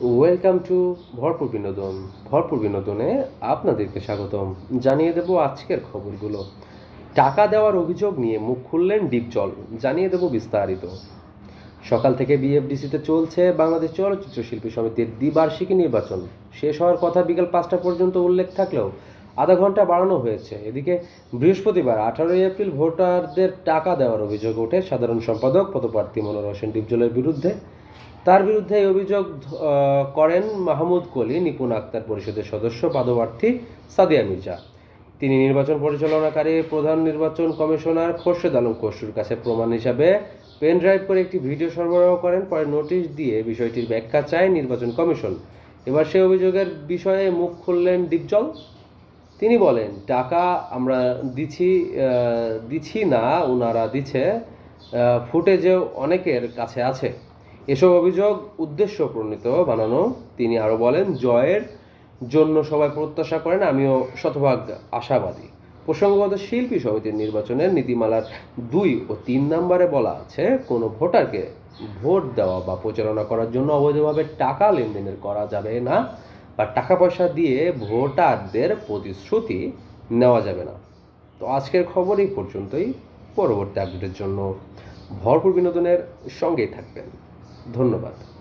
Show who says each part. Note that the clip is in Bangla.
Speaker 1: ওয়েলকাম টু ভরপুর বিনোদন ভরপুর বিনোদনে আপনাদেরকে স্বাগতম। জানিয়ে দেব আজকের খবরগুলো। টাকা দেওয়ার অভিযোগ নিয়ে মুখ খুললেন ডিপজল জানিয়ে দেব বিস্তারিত। সকাল থেকে বিএফডিসিতে চলছে বাংলাদেশ চলচ্চিত্র শিল্পী সমিতির দ্বিবার্ষিকী নির্বাচন। শেষ হওয়ার কথা বিকেল পাঁচটা পর্যন্ত উল্লেখ থাকলেও আধা ঘণ্টা বাড়ানো হয়েছে। এদিকে বৃহস্পতিবার আঠারোই এপ্রিল ভোটারদের টাকা দেওয়ার অভিযোগ ওঠে। সাধারণ সম্পাদক পদপ্রার্থী মনোর হোসেন ডিপজলের বিরুদ্ধে। তার বিরুদ্ধে এই অভিযোগ করেন মাহমুদ কলি, নিপুণ আক্তার পরিষদের সদস্য পদপ্রার্থী সাদিয়া মির্জা। তিনি নির্বাচন পরিচালনাকারী, প্রধান নির্বাচন কমিশনার খোরশেদ আলম খসরুর কাছে প্রমাণ হিসাবে পেন ড্রাইভ করে একটি ভিডিও সরবরাহ করেন। পরে নোটিশ দিয়ে বিষয়টির ব্যাখ্যা চায় নির্বাচন কমিশন। এবার সেই অভিযোগের বিষয়ে মুখ খুললেন ডিপজল। তিনি বলেন, টাকা আমরা দিছি দিছি না ওনারা দিচ্ছে ফুটেজেও অনেকের কাছে আছে। এসব অভিযোগ উদ্দেশ্য প্রণীত বানানো। তিনি আরও বলেন, জয়ের জন্য সবাই প্রত্যাশা করেন, আমিও শতভাগ আশাবাদী। প্রসঙ্গগত শিল্পী সমিতির নির্বাচনের নীতিমালার দুই ও তিন নম্বরে বলা আছে, কোনো ভোটারকে ভোট দেওয়া বা প্রচারণা করার জন্য অবৈধভাবে টাকা লেনদেনের করা যাবে না। বা টাকা পয়সা দিয়ে ভোটারদের প্রতিশ্রুতি নেওয়া যাবে না। তো আজকের খবর এই পর্যন্তই। পরবর্তী আপডেটের জন্য ভরপুর বিনোদনের সঙ্গেই থাকবেন। ধন্যবাদ।